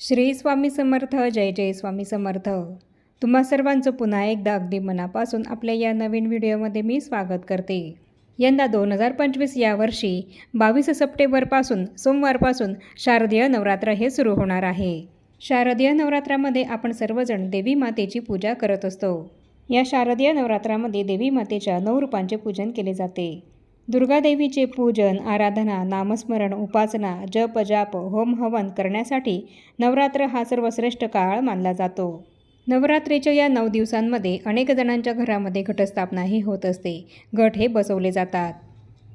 श्री स्वामी समर्थ जय जय स्वामी समर्थ. तुम्हा सर्वांचं पुन्हा एकदा अगदी मनापासून आपल्या या नवीन व्हिडिओमध्ये मी स्वागत करते. यंदा दोन हजार पंचवीस या वर्षी बावीस सप्टेंबरपासून सोमवारपासून शारदीय नवरात्र हे सुरू होणार आहे. शारदीय नवरात्रामध्ये आपण सर्वजण देवी मातेची पूजा करत असतो. या शारदीय नवरात्रामध्ये देवी मातेच्या नऊ रूपांचे पूजन केले जाते. दुर्गादेवीचे पूजन आराधना नामस्मरण उपासना जप जाप होम हवन करण्यासाठी नवरात्र हा सर्वश्रेष्ठ काळ मानला जातो. नवरात्रीच्या या नऊ दिवसांमध्ये अनेक जणांच्या घरामध्ये घटस्थापनाही होत असते. घट हे बसवले जातात.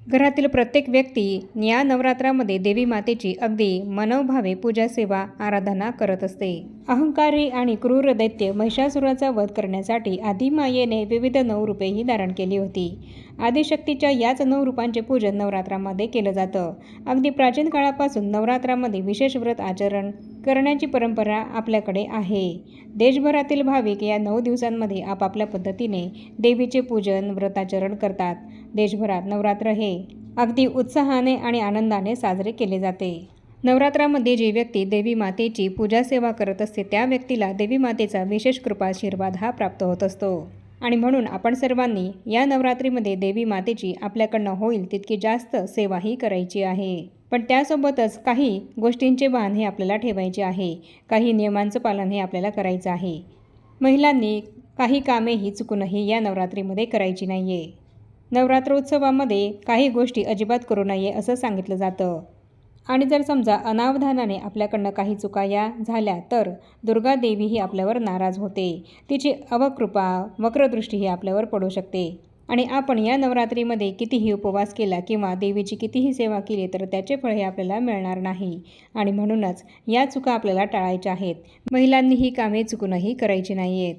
घरातील प्रत्येक व्यक्ती या नवरात्रामध्ये देवी मातेची अगदी मनोभावे पूजा सेवा आराधना करत असते. अहंकारी आणि क्रूर दैत्य महिषासुराचा वध करण्यासाठी आदिमायेने विविध नऊ रूपेही धारण केली होती. आदिशक्तीच्या याच नऊ रूपांचे पूजन नवरात्रामध्ये केलं जातं. अगदी प्राचीन काळापासून नवरात्रामध्ये विशेष व्रत आचरण करण्याची परंपरा आपल्याकडे आहे. देशभरातील भाविक या नऊ दिवसांमध्ये आपापल्या पद्धतीने देवीचे पूजन व्रताचरण करतात. देशभरात नवरात्र हे अगदी उत्साहाने आणि आनंदाने साजरे केले जाते. नवरात्रामध्ये जी व्यक्ती देवी मातेची पूजा सेवा करत असते त्या व्यक्तीला देवी मातेचा विशेष कृपाशीर्वाद हा प्राप्त होत असतो. आणि म्हणून आपण सर्वांनी या नवरात्रीमध्ये देवी मातेची आपल्याकडनं होईल तितकी जास्त सेवाही करायची आहे. पण त्यासोबतच काही गोष्टींचे भान हे आपल्याला ठेवायचे आहे. काही नियमांचं पालन हे आपल्याला करायचं आहे. महिलांनी काही कामेही चुकूनही या नवरात्रीमध्ये करायची नाही आहे नवरात्रोत्सवामध्ये काही गोष्टी अजिबात करू नये असं सांगितलं जातं. आणि जर समजा अनावधानाने आपल्याकडनं काही चुका या झाल्या तर दुर्गा देवी ही आपल्यावर नाराज होते. तिची अवकृपा वक्रदृष्टी ही आपल्यावर पडू शकते. आणि आपण या नवरात्रीमध्ये कितीही उपवास केला किंवा देवीची कितीही सेवा केली तर त्याचे फळ हे आपल्याला मिळणार नाही. आणि म्हणूनच या चुका आपल्याला टाळायच्या आहेत. महिलांनी ही कामे चुकूनही करायची नाही आहेत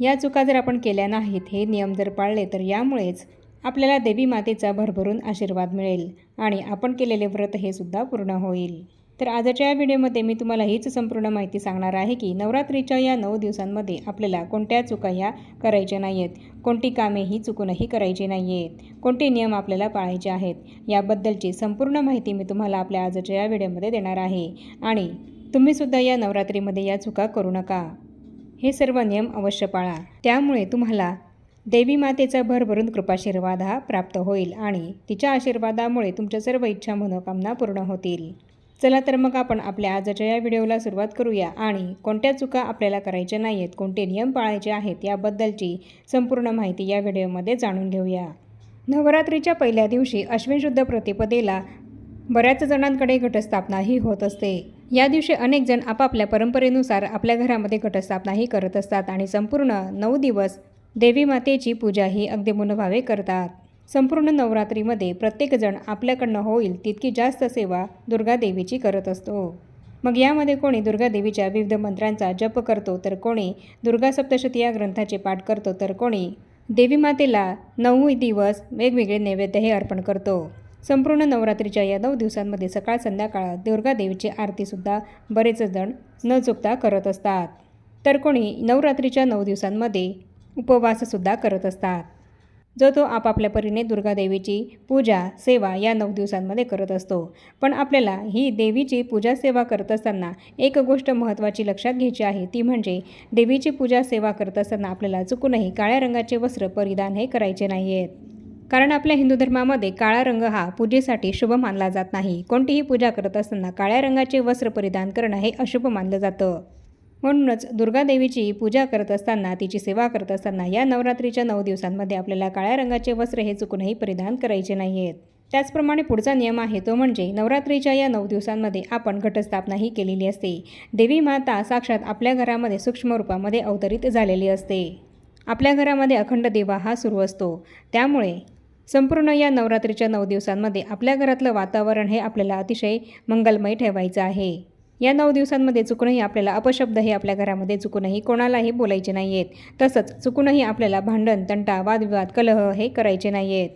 या चुका जर आपण केल्या नाहीत हे नियम जर पाळले तर यामुळेच आपल्याला देवी मातेचा भरभरून आशीर्वाद मिळेल आणि आपण केलेले व्रत हे सुद्धा पूर्ण होईल. तर आजच्या या व्हिडिओमध्ये मी तुम्हाला हीच संपूर्ण माहिती सांगणार आहे की नवरात्रीच्या या नऊ दिवसांमध्ये आपल्याला कोणत्या चुका ह्या करायच्या नाही आहेत कोणती कामे ही चुकूनही करायची नाही आहेत कोणते नियम आपल्याला पाळायचे आहेत? याबद्दलची संपूर्ण माहिती मी तुम्हाला आपल्या आजच्या या व्हिडिओमध्ये देणार आहे. आणि तुम्हीसुद्धा या नवरात्रीमध्ये या चुका करू नका. हे सर्व नियम अवश्य पाळा. त्यामुळे तुम्हाला देवी मातेचा भरभरून कृपाशीर्वाद हा प्राप्त होईल आणि तिच्या आशीर्वादामुळे तुमच्या सर्व इच्छा मनोकामना पूर्ण होतील. चला तर मग आपण आपल्या आजच्या या व्हिडिओला सुरुवात करूया. आणि कोणत्या चुका आपल्याला करायच्या नाही आहेत कोणते नियम पाळायचे आहेत याबद्दलची संपूर्ण माहिती या व्हिडिओमध्ये जाणून घेऊया. नवरात्रीच्या पहिल्या दिवशी अश्विन शुद्ध प्रतिपदेला बऱ्याच जणांकडे घटस्थापनाही होत असते. या दिवशी अनेक जण आपापल्या परंपरेनुसार आपल्या घरामध्ये घटस्थापनाही करत असतात आणि संपूर्ण नऊ दिवस देवी मातेची पूजाही अगदी मनोभावे करतात. संपूर्ण नवरात्रीमध्ये प्रत्येकजण आपल्याकडनं होईल तितकी जास्त सेवा दुर्गादेवीची करत असतो. मग यामध्ये कोणी दुर्गादेवीच्या विविध मंत्रांचा जप करतो तर कोणी दुर्गा सप्तशती या ग्रंथाचे पाठ करतो तर कोणी देवी मातेला नऊ दिवस वेगवेगळे नैवेद्य हे अर्पण करतो. संपूर्ण नवरात्रीच्या या नऊ दिवसांमध्ये सकाळ संध्याकाळ दुर्गादेवीची आरतीसुद्धा बरेच जण न चुकता करत असतात. तर कोणी नवरात्रीच्या नऊ दिवसांमध्ये उपवाससुद्धा करत असतात. जो तो आपापल्या परीने दुर्गादेवीची पूजा सेवा या नऊ दिवसांमध्ये करत असतो. पण आपल्याला ही देवीची पूजा सेवा करत असताना एक गोष्ट महत्त्वाची लक्षात घ्यायची आहे. ती म्हणजे देवीची पूजा सेवा करत असताना आपल्याला चुकूनही काळ्या रंगाचे वस्त्र परिधान हे करायचे नाही आहेत कारण आपल्या हिंदू धर्मामध्ये काळा रंग हा पूजेसाठी शुभ मानला जात नाही. कोणतीही पूजा करत असताना काळ्या रंगाचे वस्त्र परिधान करणं हे अशुभ मानलं जातं. म्हणूनच दुर्गादेवीची पूजा करत असताना तिची सेवा करत असताना या नवरात्रीच्या नऊ दिवसांमध्ये आपल्याला काळ्या रंगाचे वस्त्र हे चुकूनही परिधान करायचे नाही आहेत त्याचप्रमाणे पुढचा नियम आहे तो म्हणजे नवरात्रीच्या या नऊ दिवसांमध्ये आपण घटस्थापनाही केलेली असते. देवी माता साक्षात आपल्या घरामध्ये सूक्ष्म रूपामध्ये अवतरित झालेली असते. आपल्या घरामध्ये अखंड देवा हा सुरू असतो. त्यामुळे संपूर्ण या नवरात्रीच्या नऊ दिवसांमध्ये आपल्या घरातलं वातावरण हे आपल्याला अतिशय मंगलमय ठेवायचं आहे. या नऊ दिवसांमध्ये चुकूनही आपल्याला अपशब्द हे आपल्या घरामध्ये चुकूनही कोणालाही बोलायचे नाही आहेत तसंच चुकूनही आपल्याला भांडण तंटा वादविवाद कलह हे करायचे नाही आहेत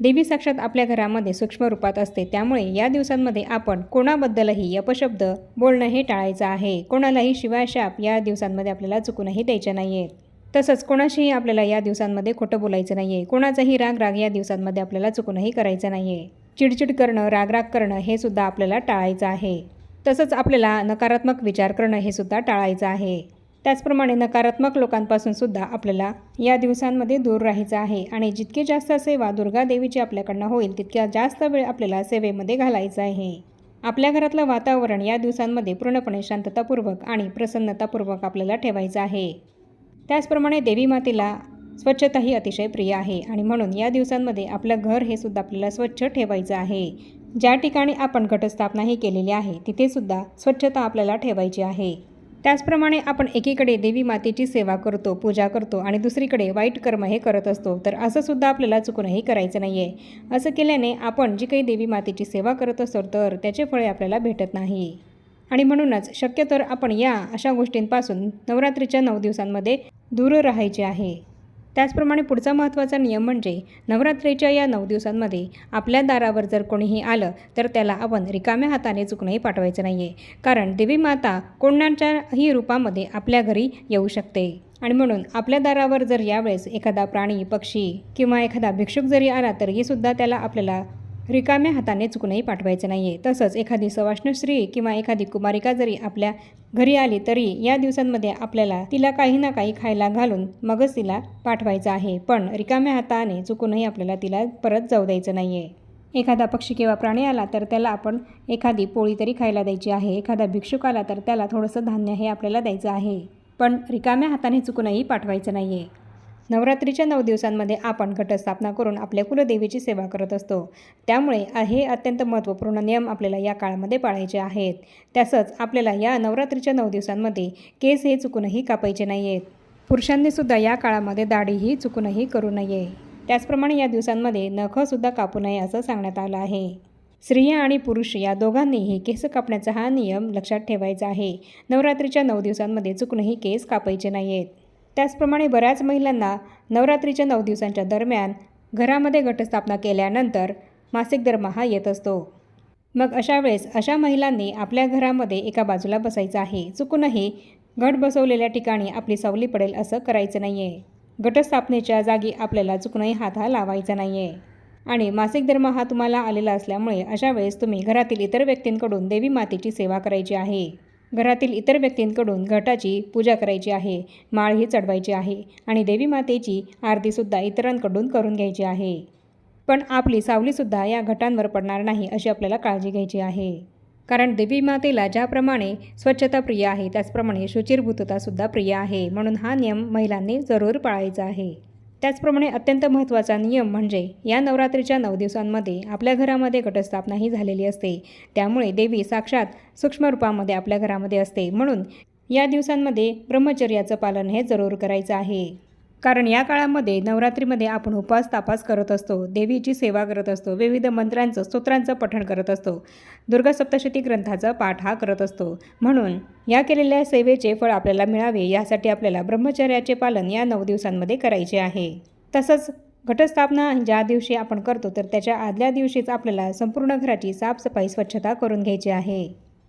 देवी साक्षात आपल्या घरामध्ये सूक्ष्म रूपात असते. त्यामुळे या दिवसांमध्ये आपण कोणाबद्दलही अपशब्द बोलणं हे टाळायचं आहे. कोणालाही शिवाशाप या दिवसांमध्ये आपल्याला चुकूनही द्यायचे नाही आहेत तसंच कोणाशीही आपल्याला या दिवसांमध्ये खोटं बोलायचं नाही आहे कोणाचाही राग राग या दिवसांमध्ये आपल्याला चुकूनही करायचं नाही आहे चिडचिड करणं रागराग करणं हे सुद्धा आपल्याला टाळायचं आहे. तसंच आपल्याला नकारात्मक विचार करणं हे सुद्धा टाळायचं आहे. त्याचप्रमाणे नकारात्मक लोकांपासून सुद्धा आपल्याला या दिवसांमध्ये दूर राहायचं आहे आणि जितकी जास्त सेवा दुर्गा देवीची आपल्याकडनं होईल तितक्या जास्त वेळ आपल्याला सेवेमध्ये घालायचा आहे. आपल्या घरातलं वातावरण या दिवसांमध्ये पूर्णपणे शांततापूर्वक आणि प्रसन्नतापूर्वक आपल्याला ठेवायचं आहे. त्याचप्रमाणे देवी मातेला स्वच्छता ही अतिशय प्रिय आहे आणि म्हणून या दिवसांमध्ये आपलं घर हे सुद्धा आपल्याला स्वच्छ ठेवायचं आहे. ज्या ठिकाणी आपण घटस्थापना ही केलेली आहे तिथेसुद्धा स्वच्छता आपल्याला ठेवायची आहे. त्याचप्रमाणे आपण एकीकडे देवी मातेची सेवा करतो पूजा करतो आणि दुसरीकडे वाईट कर्म हे करत असतो तर असं सुद्धा आपल्याला चुकूनही करायचं नाही आहे असं केल्याने आपण जी काही देवी मातेची सेवा करत असतो तर त्याचे फळे आपल्याला भेटत नाही. आणि म्हणूनच शक्यतर आपण या अशा गोष्टींपासून नवरात्रीच्या नऊ दिवसांमध्ये दूर राहायचे आहे. त्याचप्रमाणे पुढचा महत्त्वाचा नियम म्हणजे नवरात्रीच्या या नऊ दिवसांमध्ये आपल्या दारावर जर कोणीही आलं तर त्याला आपण रिकाम्या हाताने चुकणंही पाठवायचं नाही आहे कारण देवी माता कोणाच्याही रूपामध्ये आपल्या घरी येऊ शकते. आणि म्हणून आपल्या दारावर जर यावेळेस एखादा प्राणी पक्षी किंवा एखादा भिक्षुक जरी आला तरीसुद्धा त्याला आपल्याला रिकाम्या हाताने चुकूनही पाठवायचं नाही आहे तसंच एखादी सवाष्ण स्त्री किंवा एखादी कुमारिका जरी आपल्या घरी आली तरी या दिवसांमध्ये आपल्याला तिला काही ना काही खायला घालून मगच तिला पाठवायचं आहे. पण रिकाम्या हाताने चुकूनही आपल्याला तिला परत जाऊ द्यायचं नाही आहे एखादा पक्षी किंवा प्राणी आला तर त्याला आपण एखादी पोळी तरी खायला द्यायची आहे. एखादा भिक्षुक आला तर त्याला थोडंसं धान्य हे आपल्याला द्यायचं आहे. पण रिकाम्या हाताने चुकूनही पाठवायचं नाही आहे नवरात्रीच्या नऊ दिवसांमध्ये आपण घटस्थापना करून आपल्या कुलदेवीची सेवा करत असतो. त्यामुळे हे अत्यंत महत्त्वपूर्ण नियम आपल्याला या काळामध्ये पाळायचे आहेत. तसंच आपल्याला या नवरात्रीच्या नऊ दिवसांमध्ये केस हे चुकूनही कापायचे नाही आहेत पुरुषांनीसुद्धा या काळामध्ये दाढीही चुकूनही करू नये. त्याचप्रमाणे या दिवसांमध्ये नखंसुद्धा कापू नये असं सांगण्यात आलं आहे. स्त्रिया आणि पुरुष या दोघांनीही केस कापण्याचा हा नियम लक्षात ठेवायचा आहे. नवरात्रीच्या नऊ दिवसांमध्ये चुकूनही केस कापायचे नाही आहेत त्याचप्रमाणे बऱ्याच महिलांना नवरात्रीच्या नऊ दिवसांच्या दरम्यान घरामध्ये घटस्थापना केल्यानंतर मासिक दरमहा हा येत असतो. मग अशा वेळेस अशा महिलांनी आपल्या घरामध्ये एका बाजूला बसायचं आहे. चुकूनही घट बसवलेल्या ठिकाणी आपली सावली पडेल असं करायचं नाही आहे घटस्थापनेच्या जागी आपल्याला चुकूनही हात हा लावायचा नाही आहे आणि मासिक धर्म हा तुम्हाला आलेला असल्यामुळे अशा वेळेस तुम्ही घरातील इतर व्यक्तींकडून देवी मातेची सेवा करायची आहे. घरातील इतर व्यक्तींकडून घटाची पूजा करायची आहे माळही चढवायची आहे आणि देवी मातेची आरतीसुद्धा इतरांकडून करून घ्यायची आहे. पण आपली सावलीसुद्धा या घटांवर पडणार नाही अशी आपल्याला काळजी घ्यायची आहे. कारण देवी मातेला ज्याप्रमाणे स्वच्छता प्रिय आहे त्याचप्रमाणे शुचिरभूततासुद्धा प्रिय आहे म्हणून हा नियम महिलांनी जरूर पाळायचा आहे. त्याचप्रमाणे अत्यंत महत्त्वाचा नियम म्हणजे या नवरात्रीच्या नऊ दिवसांमध्ये आपल्या घरामध्ये घटस्थापना ही झालेली असते. त्यामुळे देवी साक्षात सूक्ष्मरूपामध्ये आपल्या घरामध्ये असते. म्हणून या दिवसांमध्ये ब्रह्मचर्याचं पालन हे जरूर करायचं आहे. कारण या काळामध्ये नवरात्रीमध्ये आपण उपवास तापास करत असतो देवीची सेवा करत असतो विविध मंत्रांचं स्तोत्रांचं पठण करत असतो दुर्गा सप्तशती ग्रंथाचा पाठ हा करत असतो. म्हणून या केलेल्या सेवेचे फळ आपल्याला मिळावे यासाठी आपल्याला ब्रह्मचर्याचे पालन या नऊ दिवसांमध्ये करायचे आहे. तसंच घटस्थापना ज्या दिवशी आपण करतो तर त्याच्या आदल्या दिवशीच आपल्याला संपूर्ण घराची साफसफाई स्वच्छता करून घ्यायची आहे.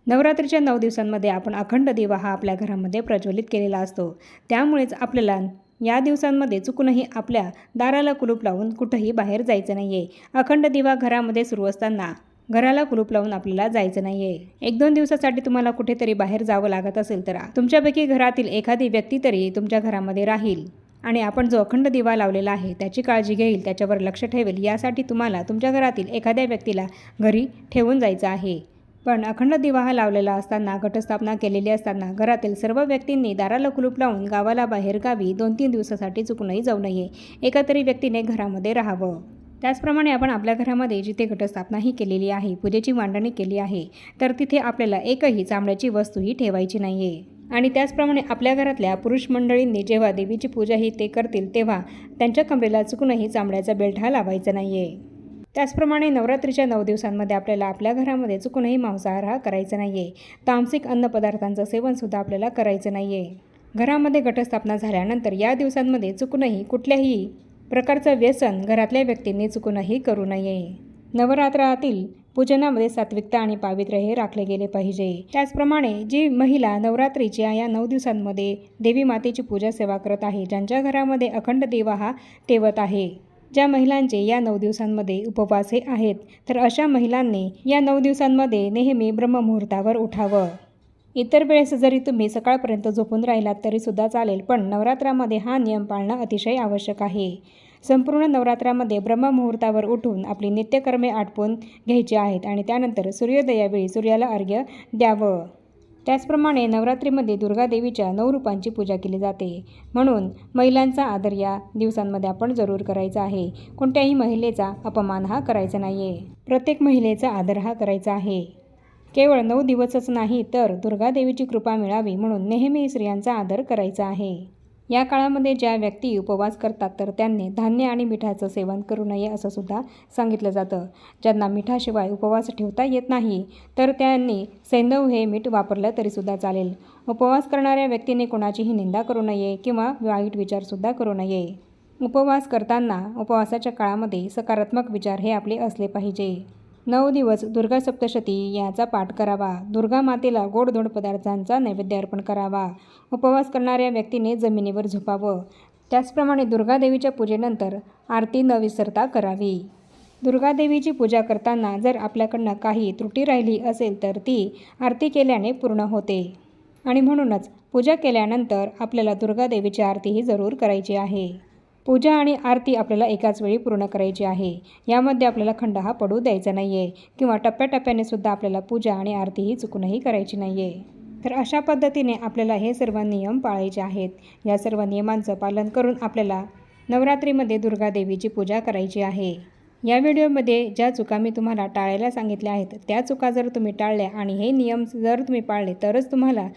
नवरात्रीच्या नऊ दिवसांमध्ये आपण अखंड दिवा हा आपल्या घरामध्ये प्रज्वलित केलेला असतो. त्यामुळेच आपल्याला या दिवसांमध्ये चुकूनही आपल्या दाराला कुलूप लावून कुठंही बाहेर जायचं नाही आहे अखंड दिवा घरामध्ये सुरू असताना घराला कुलूप लावून आपल्याला जायचं नाही आहे एक दोन दिवसासाठी तुम्हाला कुठेतरी बाहेर जावं लागत असेल तर तुमच्यापैकी घरातील एखादी व्यक्ती तरी तुमच्या घरामध्ये राहील आणि आपण जो अखंड दिवा लावलेला आहे त्याची काळजी घेईल त्याच्यावर लक्ष ठेवेल. यासाठी तुम्हाला तुमच्या घरातील एखाद्या व्यक्तीला घरी ठेवून जायचं आहे. पण अखंड दिवा हा लावलेला असताना घटस्थापना केलेली असताना घरातील सर्व व्यक्तींनी दाराला कुलूप लावून गावाला बाहेर गावी दोन तीन दिवसासाठी चुकूनही जाऊ नये. एका तरी व्यक्तीने घरामध्ये राहावं. त्याचप्रमाणे आपण आपल्या घरामध्ये जिथे घटस्थापनाही केलेली आहे पूजेची मांडणी केली आहे तर तिथे आपल्याला एकही चांबड्याची वस्तूही ठेवायची नाही आहे आणि त्याचप्रमाणे आपल्या घरातल्या पुरुष मंडळींनी जेव्हा देवीची पूजा ही ते करतील तेव्हा त्यांच्या कमरेला चुकूनही चांबड्याचा बेल्ट हा लावायचा नाही आहे त्याचप्रमाणे नवरात्रीच्या नऊ दिवसांमध्ये आपल्याला आपल्या घरामध्ये चुकूनही मांसाहार हा करायचा नाही आहे तामसिक अन्नपदार्थांचं सेवनसुद्धा आपल्याला करायचं नाही आहे घरामध्ये घटस्थापना झाल्यानंतर या दिवसांमध्ये चुकूनही कुठल्याही प्रकारचं व्यसन घरातल्या व्यक्तींनी चुकूनही करू नये. नवरात्रातील पूजनामध्ये सात्विकता आणि पावित्र्य हे राखले गेले पाहिजे. त्याचप्रमाणे जी महिला नवरात्रीच्या या नऊ दिवसांमध्ये देवी मातेची पूजा सेवा करत आहे ज्यांच्या घरामध्ये अखंड देवा हा तेवत आहे. ज्या महिलांचे या नऊ दिवसांमध्ये उपवास हे आहेत तर अशा महिलांनी या नऊ दिवसांमध्ये नेहमी ब्रह्ममुहूर्तावर उठावं. इतर वेळेस जरी तुम्ही सकाळपर्यंत झोपून राहिलात तरीसुद्धा चालेल पण नवरात्रामध्ये हा नियम पाळणं अतिशय आवश्यक आहे. संपूर्ण नवरात्रामध्ये ब्रह्ममुहूर्तावर उठून आपली नित्यकर्मे आटपून घ्यायची आहेत आणि त्यानंतर सूर्योदयावेळी सूर्याला अर्घ्य द्यावं. त्याचप्रमाणे नवरात्रीमध्ये दुर्गादेवीच्या नऊ रूपांची पूजा केली जाते. म्हणून महिलांचा आदर या दिवसांमध्ये आपण जरूर करायचा आहे. कोणत्याही महिलेचा अपमान हा करायचा नाही आहे प्रत्येक महिलेचा आदर हा करायचा आहे. केवळ नऊ दिवसच नाही तर दुर्गादेवीची कृपा मिळावी म्हणून नेहमी स्त्रियांचा आदर करायचा आहे. या काळामध्ये ज्या व्यक्ती उपवास करतात तर त्यांनी धान्य आणि मिठाचं सेवन करू नये असं सुद्धा सांगितलं जातं. ज्यांना मिठाशिवाय उपवास ठेवता येत नाही तर त्यांनी सैंदव हे मीठ वापरलं तरीसुद्धा चालेल. उपवास करणाऱ्या व्यक्तीने कोणाचीही निंदा करू नये किंवा वाईट विचारसुद्धा करू नये. उपवास करताना उपवासाच्या काळामध्ये सकारात्मक विचार हे आपले असले पाहिजे. नऊ दिवस दुर्गा सप्तशती याचा पाठ करावा. दुर्गा मातेला गोडधोड पदार्थांचा नैवेद्य अर्पण करावा. उपवास करणाऱ्या व्यक्तीने जमिनीवर झोपावं. त्याचप्रमाणे दुर्गादेवीच्या पूजेनंतर आरती न विसरता करावी. दुर्गादेवीची पूजा करताना जर आपल्याकडनं काही त्रुटी राहिली असेल तर ती आरती केल्याने पूर्ण होते. आणि म्हणूनच पूजा केल्यानंतर आपल्याला दुर्गादेवीची आरतीही जरूर करायची आहे. पूजा आणि आरती आपल्याला एकाच वेळी पूर्ण करायची आहे. यामध्ये आपल्याला खंड हा पडू द्यायचा नाही आहे किंवा टप्प्याटप्प्याने सुद्धा आपल्याला पूजा आणि आरती ही चुकूनही करायची नाही आहे तर अशा पद्धतीने आपल्याला हे सर्व नियम पाळायचे आहेत. या सर्व नियमांचं पालन करून आपल्याला नवरात्रीमध्ये दुर्गादेवीची पूजा करायची आहे. या व्हिडिओमध्ये ज्या चुका मी तुम्हाला टाळायला सांगितल्या आहेत त्या चुका जर तुम्ही टाळल्या आणि हे नियम जर तुम्ही पाळले तरच तुम्हाला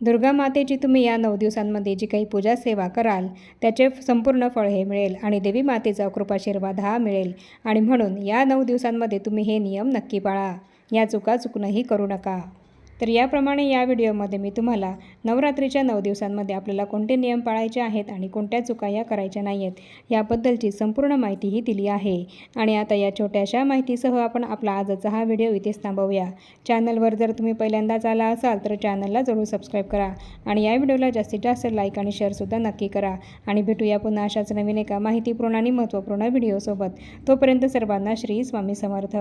दुर्गा मातेची तुम्ही या नऊ दिवसांमध्ये जी काही पूजा सेवा कराल त्याचे संपूर्ण फळ हे मिळेल आणि देवी मातेचा कृपाशीर्वाद हा मिळेल. आणि म्हणून या नऊ दिवसांमध्ये तुम्ही हे नियम नक्की पाळा. या चुका चुकणंही करू नका. तर याप्रमाणे या व्हिडिओमध्ये मी तुम्हाला नवरात्रीच्या नऊ दिवसांमध्ये आपल्याला कोणते नियम पाळायचे आहेत आणि कोणत्या चुका या करायच्या नाही आहेत याबद्दलची संपूर्ण माहितीही दिली आहे. आणि आता या छोट्याशा माहितीसह आपण आपला आजचा हा व्हिडिओ इथेच थांबवूया. चॅनलवर जर तुम्ही पहिल्यांदाच आला असाल तर चॅनलला जरूर सबस्क्राईब करा आणि या व्हिडिओला जास्तीत जास्त लाईक आणि शेअरसुद्धा नक्की करा. आणि भेटूया पुन्हा अशाच नवीन एका माहितीपूर्ण आणि महत्त्वपूर्ण व्हिडिओसोबत. तोपर्यंत सर्वांना श्री स्वामी समर्थ.